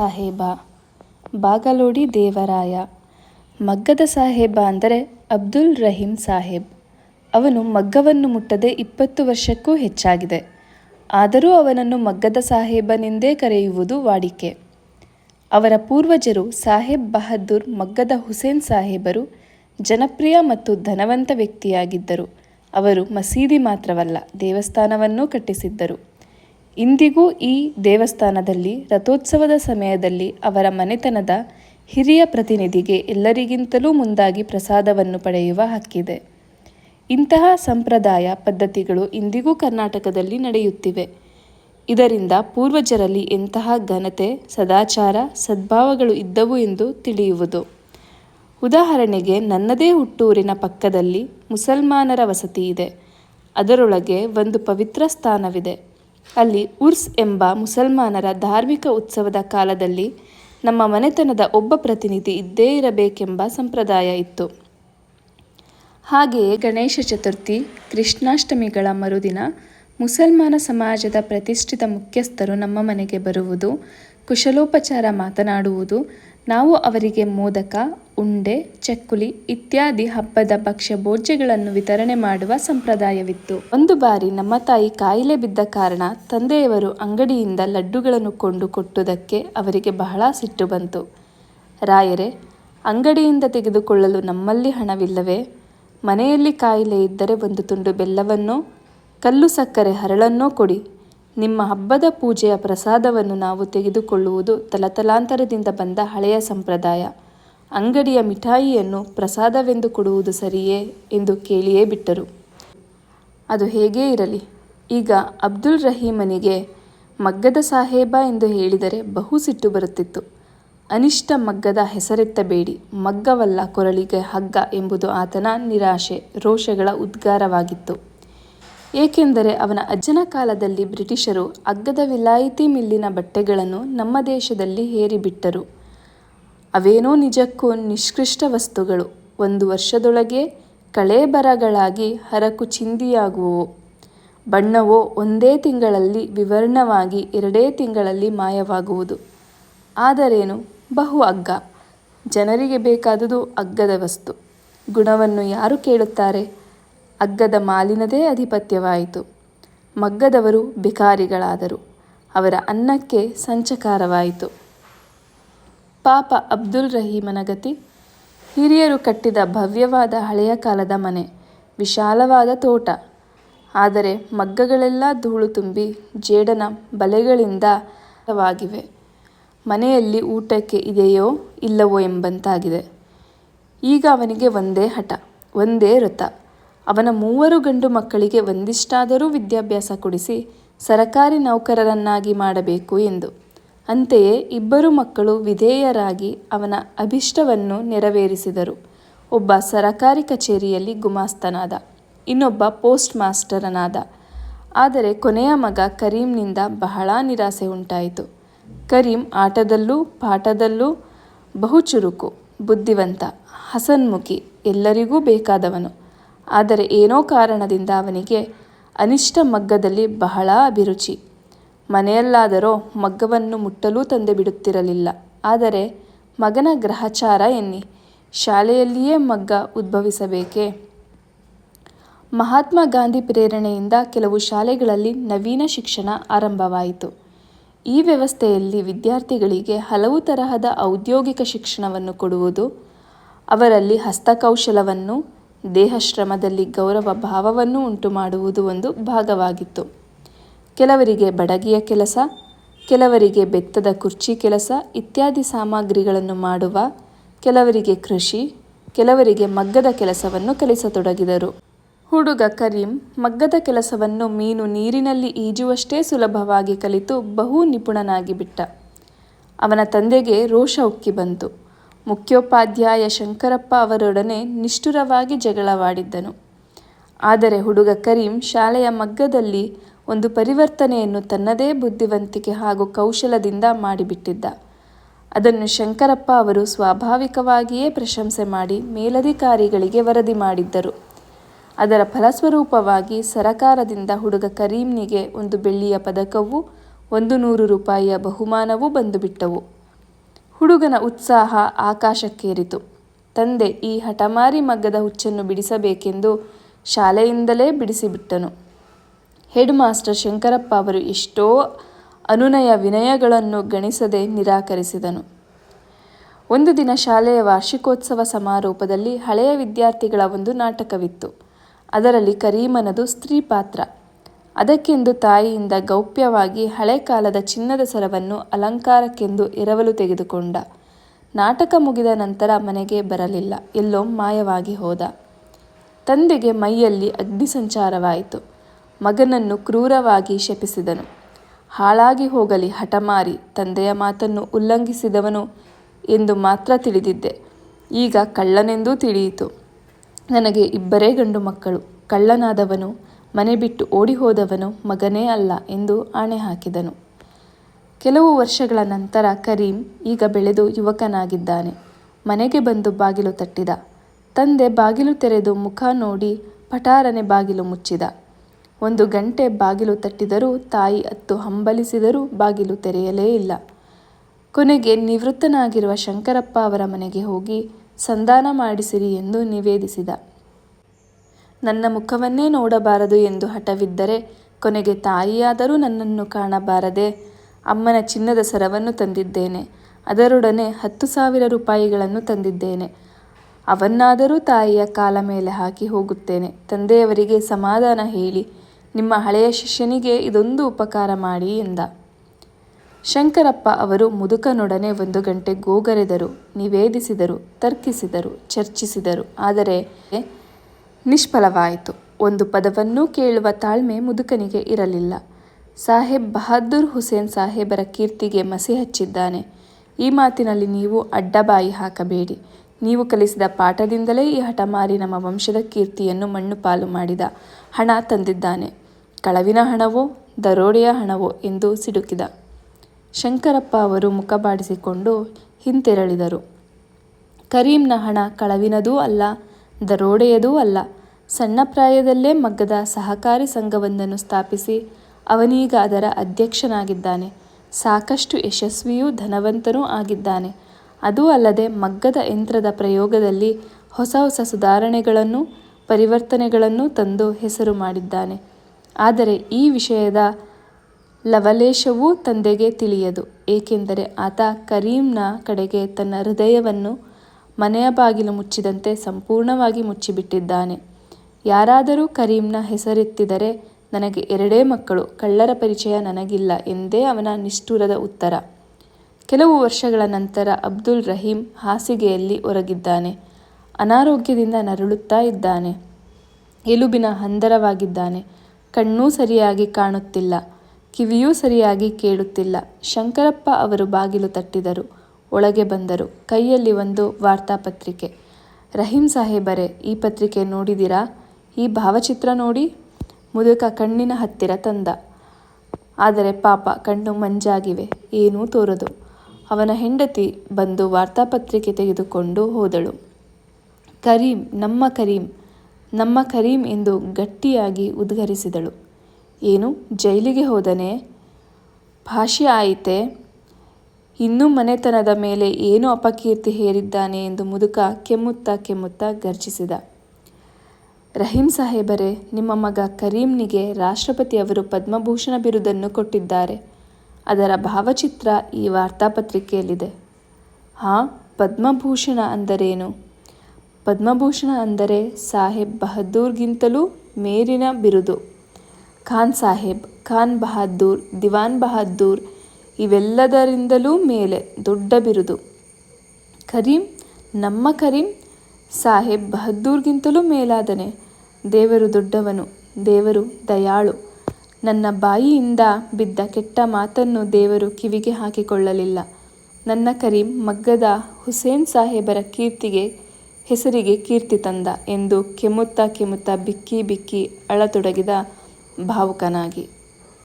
ಸಾಹೇಬ. ಬಾಗಲೋಡಿ ದೇವರಾಯ. ಮಗ್ಗದ ಸಾಹೇಬ ಅಂದರೆ ಅಬ್ದುಲ್ ರಹೀಂ ಸಾಹೇಬ್. ಅವನು ಮಗ್ಗವನ್ನು ಮುಟ್ಟದೆ ಇಪ್ಪತ್ತು ವರ್ಷಕ್ಕೂ ಹೆಚ್ಚಾಗಿದೆ. ಆದರೂ ಅವನನ್ನು ಮಗ್ಗದ ಸಾಹೇಬನೆಂದೇ ಕರೆಯುವುದು ವಾಡಿಕೆ. ಅವರ ಪೂರ್ವಜರು ಸಾಹೇಬ್ ಬಹದ್ದೂರ್ ಮಗ್ಗದ ಹುಸೇನ್ ಸಾಹೇಬರು ಜನಪ್ರಿಯ ಮತ್ತು ಧನವಂತ ವ್ಯಕ್ತಿಯಾಗಿದ್ದರು. ಅವರು ಮಸೀದಿ ಮಾತ್ರವಲ್ಲ, ದೇವಸ್ಥಾನವನ್ನೂ ಕಟ್ಟಿಸಿದ್ದರು. ಇಂದಿಗೂ ಈ ದೇವಸ್ಥಾನದಲ್ಲಿ ರಥೋತ್ಸವದ ಸಮಯದಲ್ಲಿ ಅವರ ಮನೆತನದ ಹಿರಿಯ ಪ್ರತಿನಿಧಿಗೆ ಎಲ್ಲರಿಗಿಂತಲೂ ಮುಂದಾಗಿ ಪ್ರಸಾದವನ್ನು ಪಡೆಯುವ ಹಕ್ಕಿದೆ. ಇಂತಹ ಸಂಪ್ರದಾಯ ಪದ್ಧತಿಗಳು ಇಂದಿಗೂ ಕರ್ನಾಟಕದಲ್ಲಿ ನಡೆಯುತ್ತಿವೆ. ಇದರಿಂದ ಪೂರ್ವಜರಲ್ಲಿ ಎಂತಹ ಘನತೆ, ಸದಾಚಾರ, ಸದ್ಭಾವಗಳು ಇದ್ದವು ಎಂದು ತಿಳಿಯುವುದು. ಉದಾಹರಣೆಗೆ ನನ್ನದೇ ಹುಟ್ಟೂರಿನ ಪಕ್ಕದಲ್ಲಿ ಮುಸಲ್ಮಾನರ ವಸತಿ ಇದೆ. ಅದರೊಳಗೆ ಒಂದು ಪವಿತ್ರ ಸ್ಥಾನವಿದೆ. ಅಲ್ಲಿ ಉರ್ಸ್ ಎಂಬ ಮುಸಲ್ಮಾನರ ಧಾರ್ಮಿಕ ಉತ್ಸವದ ಕಾಲದಲ್ಲಿ ನಮ್ಮ ಮನೆತನದ ಒಬ್ಬ ಪ್ರತಿನಿಧಿ ಇದ್ದೇ ಇರಬೇಕೆಂಬ ಸಂಪ್ರದಾಯ ಇತ್ತು. ಹಾಗೆಯೇ ಗಣೇಶ ಚತುರ್ಥಿ, ಕೃಷ್ಣಾಷ್ಟಮಿಗಳ ಮರುದಿನ ಮುಸಲ್ಮಾನ ಸಮಾಜದ ಪ್ರತಿಷ್ಠಿತ ಮುಖ್ಯಸ್ಥರು ನಮ್ಮ ಮನೆಗೆ ಬರುವುದು, ಕುಶಲೋಪಚಾರ ಮಾತನಾಡುವುದು ನಾವು ಅವರಿಗೆ ಮೋದಕ, ಉಂಡೆ, ಚಕ್ಕುಲಿ ಇತ್ಯಾದಿ ಹಬ್ಬದ ಭಕ್ಷ್ಯ ಭೋಜ್ಯಗಳನ್ನು ವಿತರಣೆ ಮಾಡುವ ಸಂಪ್ರದಾಯವಿತ್ತು. ಒಂದು ಬಾರಿ ನಮ್ಮ ತಾಯಿ ಕಾಯಿಲೆ ಬಿದ್ದ ಕಾರಣ ತಂದೆಯವರು ಅಂಗಡಿಯಿಂದ ಲಡ್ಡುಗಳನ್ನು ಕೊಂಡು ಕೊಟ್ಟುದಕ್ಕೆ ಅವರಿಗೆ ಬಹಳ ಸಿಟ್ಟು ಬಂತು. ರಾಯರೇ, ಅಂಗಡಿಯಿಂದ ತೆಗೆದುಕೊಳ್ಳಲು ನಮ್ಮಲ್ಲಿ ಹಣವಿಲ್ಲವೇ? ಮನೆಯಲ್ಲಿ ಕಾಯಿಲೆ ಇದ್ದರೆ ಒಂದು ತುಂಡು ಬೆಲ್ಲವನ್ನೋ, ಕಲ್ಲು ಸಕ್ಕರೆ ಹರಳನ್ನೋ ಕೊಡಿ. ನಿಮ್ಮ ಹಬ್ಬದ ಪೂಜೆಯ ಪ್ರಸಾದವನ್ನು ನಾವು ತೆಗೆದುಕೊಳ್ಳುವುದು ತಲತಲಾಂತರದಿಂದ ಬಂದ ಹಳೆಯ ಸಂಪ್ರದಾಯ. ಅಂಗಡಿಯ ಮಿಠಾಯಿಯನ್ನು ಪ್ರಸಾದವೆಂದು ಕೊಡುವುದು ಸರಿಯೇ ಎಂದು ಕೇಳಿಯೇ ಬಿಟ್ಟರು. ಅದು ಹೇಗೇ ಇರಲಿ, ಈಗ ಅಬ್ದುಲ್ ರಹೀಮನಿಗೆ ಮಗ್ಗದ ಸಾಹೇಬ ಎಂದು ಹೇಳಿದರೆ ಬಹು ಸಿಟ್ಟು ಬರುತ್ತಿತ್ತು. ಅನಿಷ್ಟ ಮಗ್ಗದ ಹೆಸರೆತ್ತಬೇಡಿ, ಮಗ್ಗವಲ್ಲ ಕೊರಳಿಗೆ ಹಗ್ಗ ಎಂಬುದು ಆತನ ನಿರಾಶೆ, ರೋಷಗಳ ಉದ್ಗಾರವಾಗಿತ್ತು. ಏಕೆಂದರೆ ಅವನ ಅಜ್ಜನ ಕಾಲದಲ್ಲಿ ಬ್ರಿಟಿಷರು ಅಗ್ಗದ ವಿಲಾಯಿತಿ ಮಿಲ್ಲಿನ ಬಟ್ಟೆಗಳನ್ನು ನಮ್ಮ ದೇಶದಲ್ಲಿ ಹೇರಿಬಿಟ್ಟರು. ಅವೇನೋ ನಿಜಕ್ಕೂ ನಿಷ್ಕೃಷ್ಟ ವಸ್ತುಗಳು. ಒಂದು ವರ್ಷದೊಳಗೆ ಕಳೇಬರಗಳಾಗಿ ಹರಕು ಚಿಂದಿಯಾಗುವವು. ಬಣ್ಣವೋ ಒಂದೇ ತಿಂಗಳಲ್ಲಿ ವಿವರ್ಣವಾಗಿ ಎರಡೇ ತಿಂಗಳಲ್ಲಿ ಮಾಯವಾಗುವುದು. ಆದರೇನು? ಬಹು ಅಗ್ಗ. ಜನರಿಗೆ ಬೇಕಾದುದು ಅಗ್ಗದ ವಸ್ತು. ಗುಣವನ್ನು ಯಾರು ಕೇಳುತ್ತಾರೆ? ಅಗ್ಗದ ಮಾಲಿನದೇ ಅಧಿಪತ್ಯವಾಯಿತು. ಮಗ್ಗದವರು ಭಿಕಾರಿಗಳಾದರು. ಅವರ ಅನ್ನಕ್ಕೆ ಸಂಚಕಾರವಾಯಿತು. ಪಾಪ ಅಬ್ದುಲ್ ರಹೀಮನ ಗತಿ, ಹಿರಿಯರು ಕಟ್ಟಿದ ಭವ್ಯವಾದ ಹಳೆಯ ಕಾಲದ ಮನೆ, ವಿಶಾಲವಾದ ತೋಟ. ಆದರೆ ಮಗ್ಗಗಳೆಲ್ಲ ಧೂಳು ತುಂಬಿ ಜೇಡನ ಬಲೆಗಳಿಂದ ವಾಗಿವೆ ಮನೆಯಲ್ಲಿ ಊಟಕ್ಕೆ ಇದೆಯೋ ಇಲ್ಲವೋ ಎಂಬಂತಾಗಿದೆ. ಈಗ ಅವನಿಗೆ ಒಂದೇ ಹಠ, ಒಂದೇ ವ್ರತ. ಅವನ ಮೂವರು ಗಂಡು ಮಕ್ಕಳಿಗೆ ಒಂದಿಷ್ಟಾದರೂ ವಿದ್ಯಾಭ್ಯಾಸ ಕೊಡಿಸಿ ಸರಕಾರಿ ನೌಕರರನ್ನಾಗಿ ಮಾಡಬೇಕು ಎಂದು. ಅಂತೆಯೇ ಇಬ್ಬರು ಮಕ್ಕಳು ವಿಧೇಯರಾಗಿ ಅವನ ಅಭಿಷ್ಟವನ್ನು ನೆರವೇರಿಸಿದರು. ಒಬ್ಬ ಸರಕಾರಿ ಕಚೇರಿಯಲ್ಲಿ ಗುಮಾಸ್ತನಾದ, ಇನ್ನೊಬ್ಬ ಪೋಸ್ಟ್ ಮಾಸ್ಟರನಾದ. ಆದರೆ ಕೊನೆಯ ಮಗ ಕರೀಂನಿಂದ ಬಹಳ ನಿರಾಸೆ ಉಂಟಾಯಿತು. ಕರೀಂ ಆಟದಲ್ಲೂ ಪಾಠದಲ್ಲೂ ಬಹು ಚುರುಕು ಬುದ್ಧಿವಂತ, ಹಸನ್ಮುಖಿ, ಎಲ್ಲರಿಗೂ ಬೇಕಾದವನು. ಆದರೆ ಏನೋ ಕಾರಣದಿಂದ ಅವನಿಗೆ ಅನಿಷ್ಟ ಮಗ್ಗದಲ್ಲಿ ಬಹಳ ಅಭಿರುಚಿ. ಮನೆಯಲ್ಲಾದರೋ ಮಗ್ಗವನ್ನು ಮುಟ್ಟಲೂ ತಂದೆ ಬಿಡುತ್ತಿರಲಿಲ್ಲ. ಆದರೆ ಮಗನ ಗ್ರಹಚಾರ ಎನ್ನಿ. ಶಾಲೆಯಲ್ಲಿಯೇ ಮಗ್ಗ ಉದ್ಭವಿಸಬೇಕೇ? ಮಹಾತ್ಮ ಗಾಂಧಿ ಪ್ರೇರಣೆಯಿಂದ ಕೆಲವು ಶಾಲೆಗಳಲ್ಲಿ ನವೀನ ಶಿಕ್ಷಣ ಆರಂಭವಾಯಿತು. ಈ ವ್ಯವಸ್ಥೆಯಲ್ಲಿ ವಿದ್ಯಾರ್ಥಿಗಳಿಗೆ ಹಲವು ತರಹದ ಔದ್ಯೋಗಿಕ ಶಿಕ್ಷಣವನ್ನು ಕೊಡುವುದು, ಅವರಲ್ಲಿ ಹಸ್ತಕೌಶಲವನ್ನು ದೇಹಶ್ರಮದಲ್ಲಿ ಗೌರವ ಭಾವವನ್ನು ಉಂಟು ಮಾಡುವುದು ಒಂದು ಭಾಗವಾಗಿತ್ತು. ಕೆಲವರಿಗೆ ಬಡಗಿಯ ಕೆಲಸ, ಕೆಲವರಿಗೆ ಬೆತ್ತದ ಕುರ್ಚಿ ಕೆಲಸ ಇತ್ಯಾದಿ ಸಾಮಗ್ರಿಗಳನ್ನು ಮಾಡುವ, ಕೆಲವರಿಗೆ ಕೃಷಿ, ಕೆಲವರಿಗೆ ಮಗ್ಗದ ಕೆಲಸವನ್ನು ಕಲಿಸತೊಡಗಿದರು. ಹುಡುಗ ಕರೀಂ ಮಗ್ಗದ ಕೆಲಸವನ್ನು ಮೀನು ನೀರಿನಲ್ಲಿ ಈಜುವಷ್ಟೇ ಸುಲಭವಾಗಿ ಕಲಿತು ಬಹು ನಿಪುಣನಾಗಿಬಿಟ್ಟ. ಅವನ ತಂದೆಗೆ ರೋಷ ಉಕ್ಕಿ ಬಂತು. ಮುಖ್ಯೋಪಾಧ್ಯಾಯ ಶಂಕರಪ್ಪ ಅವರೊಡನೆ ನಿಷ್ಠುರವಾಗಿ ಜಗಳವಾಡಿದ್ದನು. ಆದರೆ ಹುಡುಗ ಕರೀಂ ಶಾಲೆಯ ಮಗ್ಗದಲ್ಲಿ ಒಂದು ಪರಿವರ್ತನೆಯನ್ನು ತನ್ನದೇ ಬುದ್ಧಿವಂತಿಕೆ ಹಾಗೂ ಕೌಶಲದಿಂದ ಮಾಡಿಬಿಟ್ಟಿದ್ದ. ಅದನ್ನು ಶಂಕರಪ್ಪ ಅವರು ಸ್ವಾಭಾವಿಕವಾಗಿಯೇ ಪ್ರಶಂಸೆ ಮಾಡಿ ಮೇಲಧಿಕಾರಿಗಳಿಗೆ ವರದಿ ಮಾಡಿದ್ದರು. ಅದರ ಫಲಸ್ವರೂಪವಾಗಿ ಸರಕಾರದಿಂದ ಹುಡುಗ ಕರೀಂನಿಗೆ ಒಂದು ಬೆಳ್ಳಿಯ ಪದಕವೂ, ಒಂದು ನೂರು ರೂಪಾಯಿಯ ಬಹುಮಾನವೂ ಬಂದುಬಿಟ್ಟವು. ಹುಡುಗನ ಉತ್ಸಾಹ ಆಕಾಶಕ್ಕೇರಿತು. ತಂದೆ ಈ ಹಠಮಾರಿ ಮಗ್ಗದ ಹುಚ್ಚನ್ನು ಬಿಡಿಸಬೇಕೆಂದು ಶಾಲೆಯಿಂದಲೇ ಬಿಡಿಸಿಬಿಟ್ಟನು. ಹೆಡ್ ಮಾಸ್ಟರ್ ಶಂಕರಪ್ಪ ಅವರು ಎಷ್ಟೋ ಅನುನಯ ವಿನಯಗಳನ್ನು ಗಣಿಸದೆ ನಿರಾಕರಿಸಿದನು. ಒಂದು ದಿನ ಶಾಲೆಯ ವಾರ್ಷಿಕೋತ್ಸವ ಸಮಾರೋಪದಲ್ಲಿ ಹಳೆಯ ವಿದ್ಯಾರ್ಥಿಗಳ ಒಂದು ನಾಟಕವಿತ್ತು. ಅದರಲ್ಲಿ ಕರೀಮನದು ಸ್ತ್ರೀ ಪಾತ್ರ. ಅದಕ್ಕೆಂದು ತಾಯಿಯಿಂದ ಗೌಪ್ಯವಾಗಿ ಹಳೆ ಕಾಲದ ಚಿನ್ನದ ಸರವನ್ನು ಅಲಂಕಾರಕ್ಕೆಂದು ಎರವಲು ತೆಗೆದುಕೊಂಡ. ನಾಟಕ ಮುಗಿದ ನಂತರ ಮನೆಗೆ ಬರಲಿಲ್ಲ. ಎಲ್ಲೋ ಮಾಯವಾಗಿ ಹೋದ. ತಂದೆಗೆ ಮೈಯಲ್ಲಿ ಅಗ್ನಿ ಸಂಚಾರವಾಯಿತು. ಮಗನನ್ನು ಕ್ರೂರವಾಗಿ ಶಪಿಸಿದನು. ಹಾಳಾಗಿ ಹೋಗಲಿ, ಹಠಮಾರಿ ತಂದೆಯ ಮಾತನ್ನು ಉಲ್ಲಂಘಿಸಿದವನು ಎಂದು ಮಾತ್ರ ತಿಳಿದಿದ್ದೆ. ಈಗ ಕಳ್ಳನೆಂದೂ ತಿಳಿಯಿತು. ನನಗೆ ಇಬ್ಬರೇ ಗಂಡು ಮಕ್ಕಳು. ಕಳ್ಳನಾದವನು ಮನೆ ಬಿಟ್ಟು ಓಡಿ ಹೋದವನು ಮಗನೇ ಅಲ್ಲ ಎಂದು ಆಣೆ ಹಾಕಿದನು. ಕೆಲವು ವರ್ಷಗಳ ನಂತರ ಕರೀಂ ಈಗ ಬೆಳೆದು ಯುವಕನಾಗಿದ್ದಾನೆ. ಮನೆಗೆ ಬಂದು ಬಾಗಿಲು ತಟ್ಟಿದ. ತಂದೆ ಬಾಗಿಲು ತೆರೆದು ಮುಖ ನೋಡಿ ಪಟಾರನೆ ಬಾಗಿಲು ಮುಚ್ಚಿದ. ಒಂದು ಗಂಟೆ ಬಾಗಿಲು ತಟ್ಟಿದರೂ ತಾಯಿ ಅತ್ತು ಹಂಬಲಿಸಿದರೂ ಬಾಗಿಲು ತೆರೆಯಲೇ ಇಲ್ಲ. ಕೊನೆಗೆ ನಿವೃತ್ತನಾಗಿರುವ ಶಂಕರಪ್ಪ ಅವರ ಮನೆಗೆ ಹೋಗಿ ಸಂಧಾನ ಮಾಡಿಸಿರಿ ಎಂದು ನಿವೇದಿಸಿದ. ನನ್ನ ಮುಖವನ್ನೇ ನೋಡಬಾರದು ಎಂದು ಹಠವಿದ್ದರೆ ಕೊನೆಗೆ ತಾಯಿಯಾದರೂ ನನ್ನನ್ನು ಕಾಣಬಾರದೆ ಅಮ್ಮನ ಚಿನ್ನದ ಸರವನ್ನು ತಂದಿದ್ದೇನೆ. ಅದರೊಡನೆ ಹತ್ತು ಸಾವಿರ ರೂಪಾಯಿಗಳನ್ನು ತಂದಿದ್ದೇನೆ. ಅವನ್ನಾದರೂ ತಾಯಿಯ ಕಾಲ ಮೇಲೆ ಹಾಕಿ ಹೋಗುತ್ತೇನೆ. ತಂದೆಯವರಿಗೆ ಸಮಾಧಾನ ಹೇಳಿ, ನಿಮ್ಮ ಹಳೆಯ ಶಿಷ್ಯನಿಗೆ ಇದೊಂದು ಉಪಕಾರ ಮಾಡಿ ಎಂದ. ಶಂಕರಪ್ಪ ಅವರು ಮುದುಕನೊಡನೆ ಒಂದು ಗಂಟೆ ಗೋಗರೆದರು, ನಿವೇದಿಸಿದರು, ತರ್ಕಿಸಿದರು, ಚರ್ಚಿಸಿದರು. ಆದರೆ ನಿಷ್ಫಲವಾಯಿತು. ಒಂದು ಪದವನ್ನೂ ಕೇಳುವ ತಾಳ್ಮೆ ಮುದುಕನಿಗೆ ಇರಲಿಲ್ಲ. ಸಾಹೇಬ್ ಬಹದ್ದೂರ್ ಹುಸೇನ್ ಸಾಹೇಬರ ಕೀರ್ತಿಗೆ ಮಸಿ ಹಚ್ಚಿದ್ದಾನೆ. ಈ ಮಾತಿನಲ್ಲಿ ನೀವು ಅಡ್ಡಬಾಯಿ ಹಾಕಬೇಡಿ. ನೀವು ಕಲಿಸಿದ ಪಾಠದಿಂದಲೇ ಈ ಹಠಮಾರಿ ನಮ್ಮ ವಂಶದ ಕೀರ್ತಿಯನ್ನು ಮಣ್ಣು ಪಾಲು ಮಾಡಿದ ಹಣ ತಂದಿದ್ದಾನೆ. ಕಳವಿನ ಹಣವೋ, ದರೋಡೆಯ ಹಣವೋ ಎಂದು ಸಿಡುಕಿದ. ಶಂಕರಪ್ಪ ಅವರು ಮುಖ ಬಾಡಿಸಿಕೊಂಡು ಹಿಂತೆರಳಿದರು. ಕರೀಂನ ಹಣ ಕಳವಿನದೂ ಅಲ್ಲ ದರೋಡೆಯದೂ ಅಲ್ಲ, ಸಣ್ಣ ಪ್ರಾಯದಲ್ಲೇ ಮಗ್ಗದ ಸಹಕಾರಿ ಸಂಘವೊಂದನ್ನು ಸ್ಥಾಪಿಸಿ ಅವನೀಗ ಅದರ ಅಧ್ಯಕ್ಷನಾಗಿದ್ದಾನೆ. ಸಾಕಷ್ಟು ಯಶಸ್ವಿಯೂ ಧನವಂತನೂ ಆಗಿದ್ದಾನೆ. ಅದೂ ಅಲ್ಲದೆ ಮಗ್ಗದ ಯಂತ್ರದ ಪ್ರಯೋಗದಲ್ಲಿ ಹೊಸ ಹೊಸ ಸುಧಾರಣೆಗಳನ್ನು ಪರಿವರ್ತನೆಗಳನ್ನು ತಂದು ಹೆಸರು ಮಾಡಿದ್ದಾನೆ. ಆದರೆ ಈ ವಿಷಯದ ಲವಲೇಶವೂ ತಂದೆಗೆ ತಿಳಿಯದು, ಏಕೆಂದರೆ ಆತ ಕರೀಂನ ಕಡೆಗೆ ತನ್ನ ಹೃದಯವನ್ನು ಮನೆಯ ಬಾಗಿಲು ಮುಚ್ಚಿದಂತೆ ಸಂಪೂರ್ಣವಾಗಿ ಮುಚ್ಚಿಬಿಟ್ಟಿದ್ದಾನೆ. ಯಾರಾದರೂ ಕರೀಂನ ಹೆಸರೆತ್ತಿದರೆ ನನಗೆ ಎರಡೇ ಮಕ್ಕಳು, ಕಳ್ಳರ ಪರಿಚಯ ನನಗಿಲ್ಲ ಎಂದೇ ಅವನ ನಿಷ್ಠುರದ ಉತ್ತರ. ಕೆಲವು ವರ್ಷಗಳ ನಂತರ ಅಬ್ದುಲ್ ರಹೀಂ ಹಾಸಿಗೆಯಲ್ಲಿ ಒರಗಿದ್ದಾನೆ. ಅನಾರೋಗ್ಯದಿಂದ ನರಳುತ್ತಾ ಇದ್ದಾನೆ. ಎಲುಬಿನ ಹಂದರವಾಗಿದ್ದಾನೆ. ಕಣ್ಣೂ ಸರಿಯಾಗಿ ಕಾಣುತ್ತಿಲ್ಲ. ಕಿವಿಯೂ ಸರಿಯಾಗಿ ಕೇಳುತ್ತಿಲ್ಲ. ಶಂಕರಪ್ಪ ಅವರು ಬಾಗಿಲು ತಟ್ಟಿದರು. ಒಳಗೆ ಬಂದರು. ಕೈಯಲ್ಲಿ ಒಂದು ವಾರ್ತಾಪತ್ರಿಕೆ. ರಹೀಂ ಸಾಹೇಬರೇ, ಈ ಪತ್ರಿಕೆ ನೋಡಿದಿರಾ ಈ ಭಾವಚಿತ್ರ ನೋಡಿ? ಮುದುಕ ಕಣ್ಣಿನ ಹತ್ತಿರ ತಂದ. ಆದರೆ ಪಾಪ, ಕಣ್ಣು ಮಂಜಾಗಿವೆ. ಏನೂ ತೋರದು. ಅವನ ಹೆಂಡತಿ ಬಂದು ವಾರ್ತಾಪತ್ರಿಕೆ ತೆಗೆದುಕೊಂಡು ಹೋದಳು. ಕರೀಂ, ನಮ್ಮ ಕರೀಂ ನಮ್ಮ ಕರೀಂ ಎಂದು ಗಟ್ಟಿಯಾಗಿ ಉದ್ಗರಿಸಿದಳು. ಏನು? ಜೈಲಿಗೆ ಹೋದನೆ? ಭಾಷೆ ಆಯಿತೆ? ಇನ್ನೂ ಮನೆತನದ ಮೇಲೆ ಏನು ಅಪಕೀರ್ತಿ ಹೇರಿದ್ದಾನೆ ಎಂದು ಮುದುಕ ಕೆಮ್ಮುತ್ತಾ ಕೆಮ್ಮುತ್ತಾ ಗರ್ಜಿಸಿದ. ರಹೀಂ ಸಾಹೇಬರೇ, ನಿಮ್ಮ ಮಗ ಕರೀಂನಿಗೆ ರಾಷ್ಟ್ರಪತಿ ಅವರು ಪದ್ಮಭೂಷಣ ಬಿರುದನ್ನು ಕೊಟ್ಟಿದ್ದಾರೆ. ಅದರ ಭಾವಚಿತ್ರ ಈ ವಾರ್ತಾಪತ್ರಿಕೆಯಲ್ಲಿದೆ. ಹಾಂ, ಪದ್ಮಭೂಷಣ ಅಂದರೇನು? ಪದ್ಮಭೂಷಣ ಅಂದರೆ ಸಾಹೇಬ್ ಬಹದ್ದೂರ್ಗಿಂತಲೂ ಮೇರಿನ ಬಿರುದು. ಖಾನ್ ಸಾಹೇಬ್, ಖಾನ್ ಬಹದ್ದೂರ್, ದಿವಾನ್ ಬಹದ್ದೂರ್ ಇವೆಲ್ಲದರಿಂದಲೂ ಮೇಲೆ ದೊಡ್ಡ ಬಿರುದು. ಕರೀಂ, ನಮ್ಮ ಕರೀಂ ಸಾಹೇಬ್ ಬಹದ್ದೂರ್ಗಿಂತಲೂ ಮೇಲಾದನೆ. ದೇವರು ದೊಡ್ಡವನು, ದೇವರು ದಯಾಳು. ನನ್ನ ಬಾಯಿಯಿಂದ ಬಿದ್ದ ಕೆಟ್ಟ ಮಾತನ್ನು ದೇವರು ಕಿವಿಗೆ ಹಾಕಿಕೊಳ್ಳಲಿಲ್ಲ. ನನ್ನ ಕರೀಂ ಮಗ್ಗದ ಹುಸೇನ್ ಸಾಹೇಬರ ಕೀರ್ತಿಗೆ, ಹೆಸರಿಗೆ ಕೀರ್ತಿ ತಂದ ಎಂದು ಕೆಮ್ಮುತ್ತಾ ಕೆಮ್ಮುತ್ತಾ ಬಿಕ್ಕಿ ಬಿಕ್ಕಿ ಅಳತೊಡಗಿದ ಭಾವುಕನಾಗಿ.